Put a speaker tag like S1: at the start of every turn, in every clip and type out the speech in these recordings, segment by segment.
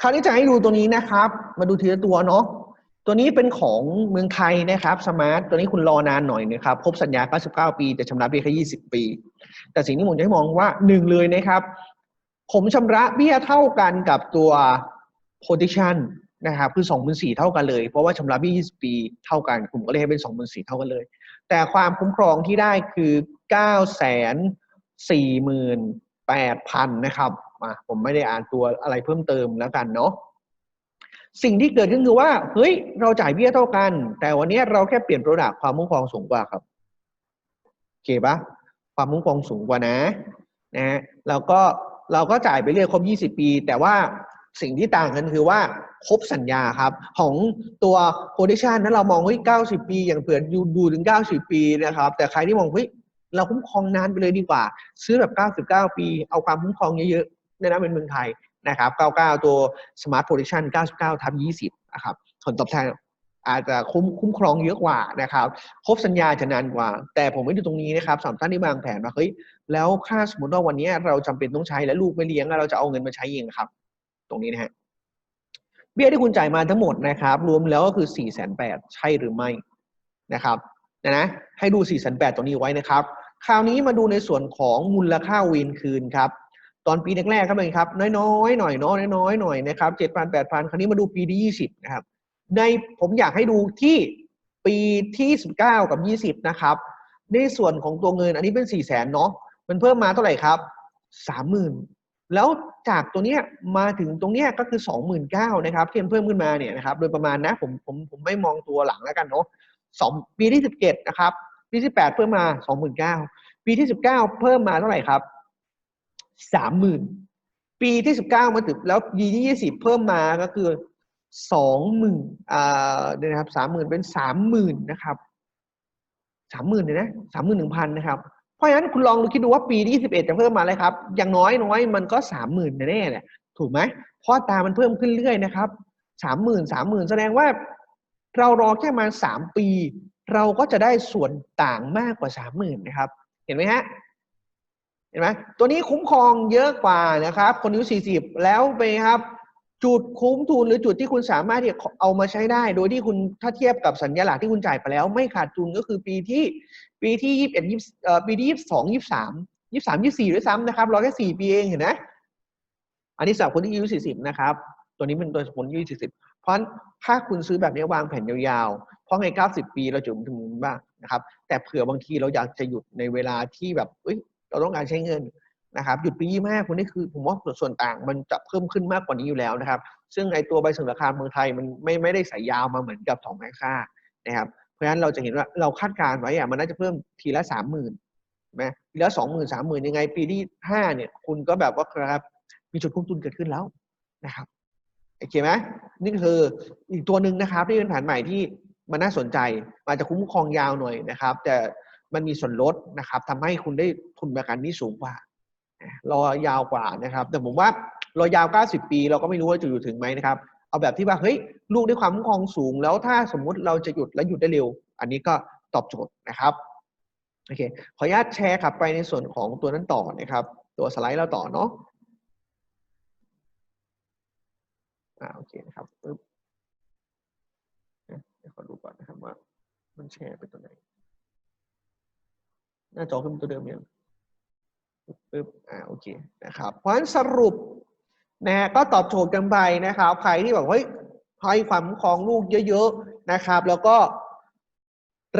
S1: คราวนี้จะให้ดูตัวนี้นะครับ มาดูทีละตัวเนาะตัวนี้เป็นของเมืองไทยนะครับสมาร์ทตัวนี้คุณรอนานหน่อยนะครับครบสัญญา 99 ปี แต่ชำระเบี้ยแค่20 ปี แต่สิ่งที่ผมจะให้มองว่าหนึ่งเลยนะครับ ผมชำระเบี้ยเท่ากันกับตัว position นะครับคือ24,000เท่ากันเลย เพราะว่าชำระเบี้ย20 ปีเท่ากันผมก็เลยให้เป็น24,000เท่ากันเลย แต่ความคุ้มครองที่ได้คือ 948,000 นะครับ มาผมไม่ได้อ่านตัวอะไรเพิ่มเติมแล้วกันเนาะสิ่งที่เกิดขึ้นคือว่าเฮ้ยเราจ่ายเบี้ยเท่ากัน แต่วันนี้เราแค่เปลี่ยนโปรดักต์ความคุ้มครองสูงกว่าครับโอเคปะความคุ้มครองสูงกว่านะนะแล้วก็เราก็จ่ายไปเรื่อยครบ 20 ปี แต่ว่าสิ่งที่ต่างกันคือว่าครบสัญญาครับ ของตัวโ o ดิชันนั้นเรามองเฮ้ย90 ปี อย่างเผื่อยูดูถึง 90 ปีนะครับ แต่ใครที่มองเฮ้ยเราคุ้มครองนานไปเลยดีกว่า ซื้อแบบ 99 ปี เอาความคุ้มครองเยอะ ในนั้นเป็นเมืองไทยนะครับ 99 ตัว Smart Position 99ทับ20นะครับผลตอบแทนอาจจะคุ้มคุ้มครองเยอะกว่านะครับครบสัญญาจะนานกว่า แต่ผมไม่ดูตรงนี้นะครับสำหรับท่านที่วางแผนว่าเฮ้ยแล้วค่าสมมติว่าวันนี้เราจำเป็นต้องใช้และลูกไม่เลี้ยงเราจะเอาเงินมาใช้เองครับ ตรงนี้นะฮะเบี้ยที่คุณจ่ายมาทั้งหมดนะครับ รวมแล้วก็คือ4ี่แสนแปดใช่หรือไม่นะครับนะนะให้ดู4ี่แสนแปดตรงนี้ไว้นะครับ คราวนี้มาดูในส่วนของมูลค่าเวนคืนครับ ตอนปีแรกๆครับเลยครับ น้อยๆหน่อยเนาะน้อยๆหน่อยนะครับเจ็ดพันแปดพันคราวนี้มาดูปีที่ยี่สิบนะครับ ในผมอยากให้ดูที่ปีที่สิบเก้ากับยี่สิบนะครับในส่วนของตัวเงินอันนี้เป็นสี่แสนเนาะมันเพิ่มมาเท่าไหร่ครับสามหมื่นแล้วจากตัวเนี้ยมาถึงตรงเนี้ยก็คือสองหมื่นเก้านะครับที่มเพิ่มขึ้นมาเนี่ยนะครับโดยประมาณนะผมผมผมไม่มองตัวหลังแล้วกันเนาะสองปีที่สิบเจ็ดนะครับปีที่แปดเพิ่มมาสองหมื่นเก้าปีที่สิบเก้าเพิ่มมาเท่าไหร่ครับ สามหมื่นปีที่สิบเก้ามาถึงแล้วปีที่ยี่สิบเพิ่มมาก็คือสองหมื่นอ่าเดี๋ยวนะครับสามหมื่นเป็นสามหมื่นนะครับสามหมื่นเลยนะสามหมื่นหนึ่งพันนะครับ เพราะฉะนั้นคุณลองดูคิดดูว่าปีที่สิบเอ็ดจะเพิ่มมาเลยครับ อย่างน้อยน้อยมันก็สามหมื่นแน่ๆแหละถูกไหมเพราะตามันเพิ่มขึ้นเรื่อยนะครับสามหมื่นสามหมื่นแสดงว่า เรารอแค่มาสามปี เราก็จะได้ส่วนต่างมากกว่าสามหมื่นนะครับ เห็นไหมฮะ เห็นไหมตัวนี้คุ้มครองเยอะกว่านะครับ คนอายุสี่สิบแล้วไปครับ จุดคุ้มทุนหรือจุดที่คุณสามารถที่เอามาใช้ได้ โดยที่คุณถ้าเทียบกับสัญญาหลักที่คุณจ่ายไปแล้ว ไม่ขาดทุนก็คือปีที่ปีที่ยี่สิบเอ็ดยี่อปีที่ยี่สิบสองยี่สิบสามยี่สิบสามยี่สิบสี่ด้วยซ้ำนะครับรอแค่สี่ปีเองเห็นไหมอันนี้สำหรับคนที่อายุสี่สิบนะครับ ตัวนี้เป็นตัวคนอายุสี่สิบเพราะถ้าคุณซื้อแบบนี้วางแผนยาวๆ เพราะในเก้าสิบปีเราจะถึงบ้างนะครับ แต่เผื่อบางทีเราอยากจะหยุดในเวลาที่แบบเอ้ย เราต้องการใช้เงินนะครับหยุดปียี่ห้าคนนี้คือผมว่าส่วนต่างมันจะเพิ่มขึ้นมากกว่านี้อยู่แล้วนะครับ ซึ่งไอตัวใบเสนราคาเมืองไทยมันไม่ไม่ได้ใส่ยยาวมาเหมือนกับสองแบงค่านะครับเพราะฉะนั้นเราจะเห็นว่าเราคาดการณ์ไว้อะมันน่าจะเพิ่มทีละสามหมื่นไหมทีละสองหมื่นสามหมื่นยังไง ปีที่ห้าเนี่ยคุณก็แบบว่าครับมีจุดคุ้มทุนเกิดขึ้นแล้วนะครับโอเคไหมนี่คืออีกตัวหนึ่งนะครับที่เป็นแผนใหม่ที่มันน่าสนใจอาจจะคุ้มครองยาวหน่อยนะครับ แต่ มันมีส่วนลดนะครับทำให้คุณได้ทุนประกันที่สูงกว่ารอยาวกว่านะครับ แต่ผมว่ารอยาว 90 ปี เราก็ไม่รู้ว่าจะอยู่ถึงไหมนะครับ เอาแบบที่ว่าเฮ้ยลูกได้ความคุ้มครองสูง แล้วถ้าสมมุติเราจะหยุดและหยุดได้เร็ว อันนี้ก็ตอบโจทย์นะครับโอเคขออนุญาตแชร์ขับไปในส่วนของตัวนั้นต่อนะครับ ตัวสไลด์เราต่อเนาะอ่าโอเคนะครับปึ๊บเดี๋ยวขอดูก่อนนะครับว่ามันแชร์ไปตัวไหน หน้าจอขึ้นตัวเดิมยังปึ๊บอ่าโอเคนะครับ เพราะฉะนั้นสรุปนะฮะก็ตอบโจทย์กันไปนะครับ ใครที่บอกเฮ้ยให้ความคองลูกเยอะๆนะครับ แล้วก็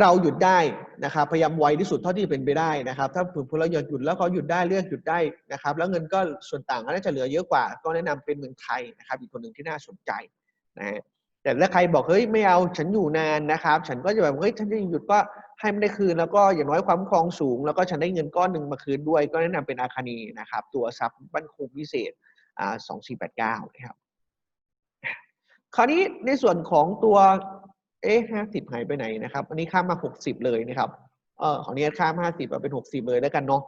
S1: เราหยุดได้นะครับ พยายามไวที่สุดเท่าที่เป็นไปได้นะครับ ถ้าผลเราหยุดหยุดแล้วเขาหยุดได้เลือกหยุดได้นะครับ แล้วเงินก็ส่วนต่างก็น่าจะเหลือเยอะกว่า ก็แนะนำเป็นเมืองไทยนะครับ อีกคนหนึ่งที่น่าสนใจนะฮะแต่ถ้าใครบอกเฮ้ยไม่เอาฉันอยู่นานนะครับ ฉันก็จะแบบเฮ้ยฉันจะหยุดก็ ให้ไม่ได้คืนแล้วก็อย่างน้อยความครองสูง แล้วก็ฉันได้เงินก้อนหนึ่งมาคืนด้วย ก็แนะนำเป็นอาคานีนะครับ ตัวซับบั้นคงพิเศษอ่าสองสี่แปดเก้านะครับคราวนี้ในส่วนของตัวเอ๊ะห้าสิบหายไปไหนนะครับ อันนี้ข้ามมาหกสิบเลยนะครับเออของนี้ข้ามห้าสิบมาเป็นหกสิบเลยแล้วกันเนาะ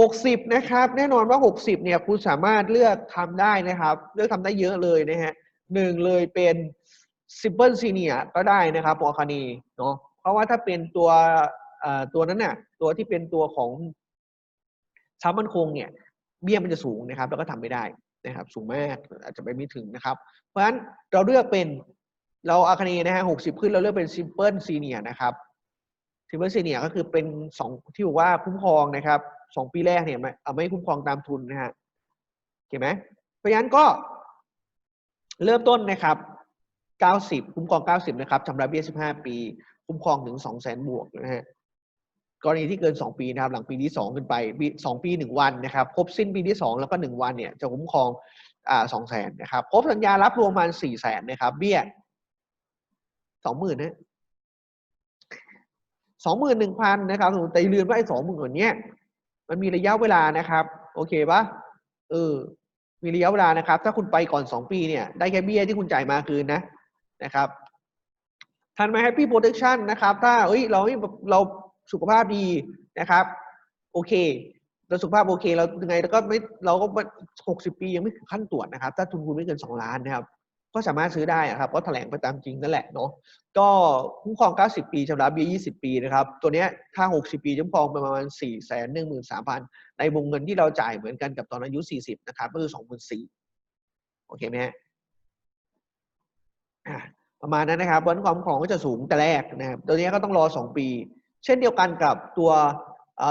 S1: หกสิบนะครับ แน่นอนว่าหกสิบเนี่ยคุณสามารถเลือกทำได้นะครับ เลือกทำได้เยอะเลยนะฮะหนึ่งเลยเป็นซิมเปิลซีเนียก็ได้นะครับปอคานีเนาะ เพราะว่าถ้าเป็นตัวตัวนั้นน่ะตัวที่เป็นตัวของชามันคงเนี่ยเบี้ยมันจะสูงนะครับ แล้วก็ทำไม่ได้นะครับ สูงมากอาจจะไปไม่ถึงนะครับ เพราะฉะนั้นเราเลือกเป็นเราอาคเนนะฮะหกสิบขึ้นเราเลือกเป็น simple senior นะครับ simple senior ก็คือเป็นสองที่บอกว่าคุ้มครองนะครับสองปีแรกเนี่ยไม่ไม่คุ้มครองตามทุนนะฮะเห็นไหมเพราะฉะนั้นก็เริ่มต้นนะครับ 90 คุ้มครอง 90 นะครับชำระเบี้ย 15 ปี คุ้มครองถึง200,000บวกนะฮะกรณีที่เกิน 2 ปีนะครับหลังปีที่ 2 ขึ้นไปปี2ปี 1 วันนะครับครบสิ้นปีที่ 2 แล้วก็ 1 วันเนี่ยจะคุ้มครองอ่า200,000นะครับครบสัญญารับรวมประมาณ400,000นะครับ เบี้ย20,000นนะ21,000นหนึ่งพันนะครับแต่ลืมว่าไอ้20,000คนเนี้ยมันมีระยะเวลานะครับ โอเคปะเออ มีระยะเวลานะครับ ถ้าคุณไปก่อน2ปีเนี่ย ได้แค่เบี้ยที่คุณจ่ายมาคืนนะนะครับ ทันไหม Happy Protection นะครับถ้าเอ้ยเราเราสุขภาพดีนะครับโอเคเราสุขภาพโอเคเรายังไงเราก็ไม่เราก็หกสิบปียังไม่ถึงขั้นตรวจนะครับ ถ้าทุนคุณไม่เกินสองล้านนะครับ ก็สามารถซื้อได้ครับก็แถลงไปตามจริงนั่นแหละเนาะก็คุ้มครอง 90 ปีชำระเบี้ย20 ปีนะครับ ตัวเนี้ยถ้า 60 ปีคุ้มครองประมาณ 4 1 3 0 0 0 ในวงเงินที่เราจ่ายเหมือนกันกับตอนอายุ 40 นะครับก็คือ 24,000โอเคไหมฮะ ประมาณนั้นนะครับวันความของก็จะสูงแต่แรกนะครับตัวนี้ก็ต้องรอ 2 ปี เช่นเดียวกันกับตัว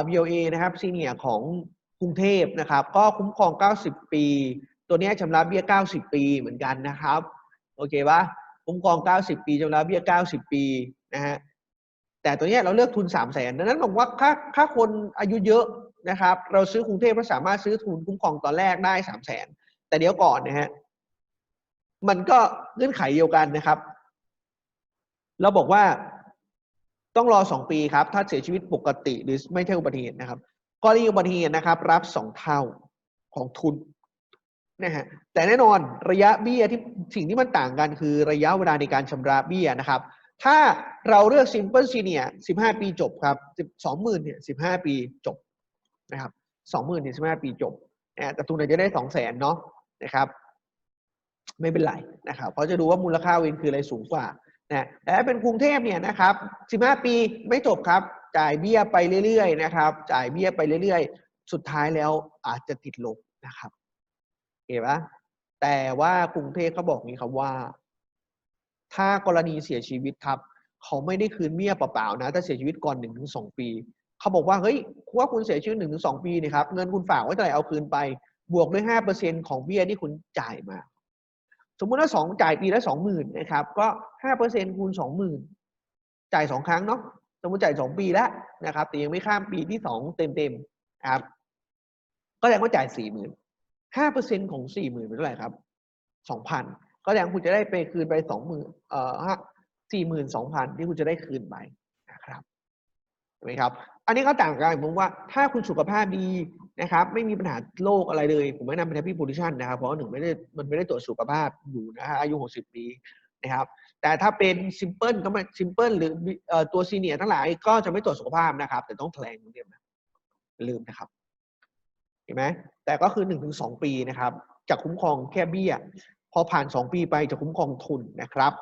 S1: BOA นะครับซีเนียของกรุงเทพนะครับ ก็คุ้มครอง 90 ปี ตัวนี้ชำระเบี้ย 90 ปีเหมือนกันนะครับ โอเคปะคุ้มครอง 90 ปีชำระเบี้ย 90 ปีนะฮะแต่ตัวนี้เราเลือกทุน 3 0 0แสนดังนั้นบอกว่าค่าค่าคนอายุเยอะนะครับ เราซื้อกรุงเทพเราสามารถซื้อทุนคุ้มครองตอนแรกได้ 3 0 0แสนแต่เดี๋ยวก่อนนะฮะมันก็เงื่อนไขเดียวกันนะครับ เราบอกว่าต้องรอสองปีครับ ถ้าเสียชีวิตปกติหรือไม่ใช่อุบัติเหตุนะครับกรณีอุบัติเหตุนะครับ รับสองเท่าของทุนนะฮะแต่แน่นอนระยะเบี้ยที่สิ่งที่มันต่างกันคือระยะเวลาในการชำระเบี้ยนะครับ ถ้าเราเลือก simple senior 15 ปีจบครับ2 0,000เนี่ย15 ปีจบนะครับ20,000เนี่ย15 ปีจบแต่ทุนอาจจะได้ 2 0 0 0 0 0เนาะนะครับ ไม่เป็นไรนะครับเพราะจะดูว่ามูลค่าเวนคืออะไรสูงกว่า นะแต่ถ้าเป็นกรุงเทพเนี่ยนะครับ15 ปีไม่จบครับ จ่ายเบี้ยไปเรื่อยๆนะครับ จ่ายเบี้ยไปเรื่อยๆ สุดท้ายแล้วอาจจะติดลบนะครับเห็นปะแต่ว่ากรุงเทพเขาบอกนี้ครับว่า ถ้ากรณีเสียชีวิตครับเขาไม่ได้คืนเบี้ยเปล่าๆนะถ้าเสียชีวิตก่อน1นถึงสปีเขาบอกว่าเฮ้ยว่าคุณเสียชีวิต1นถึงสปีเนี่ยครับเงินคุณฝากไว้เท่าไหร่เอาคืนไป บวกด้วย5%ของเบี้ยที่คุณจ่ายมา มมุติว่าสองจ่ายปีละสองหมื่นนะครับก็ห้าเปอร์เซ็นคูณสองหมื่นจ่ายสองครั้งเนาะสมมติจ่ายสองปีแล้วนะครับ แต่ยังไม่ข้ามปีที่สองเต็มเต็มครับ ก็แสดงว่าจ่ายสี่หมื่นห้าเปอร์เซ็นของสี่หมื่นเป็นเท่าไหร่ครับสองพันก็แสดงคุณจะได้ไปคืนไปสองหมื่นเอ่อสี่หมื่นสองพันที่คุณจะได้คืนไปนะครับเห็นไหมครับ อันนี้ก็ต่างกันผมว่าถ้าคุณสุขภาพดี นะครับไม่มีปัญหาโรคอะไรเลย ผมแนะนำเป็น happy position นะครับ เพราะหนึ่งไม่ได้มันไม่ได้ตรวจสุขภาพอยู่นะฮะอายุ 60 ปีนะครับ แต่ถ้าเป็น simple ก็ไม่ simple หรือตัวซีเนียทั้งหลายก็จะไม่ตรวจสุขภาพนะครับ แต่ต้องแถลงเรียมนะลืมนะครับเห็นไหมแต่ก็คือ1-2ปีนะครับจะคุ้มครองแค่เบี้ย พอผ่าน 2 ปีไปจะคุ้มครองทุนนะครับ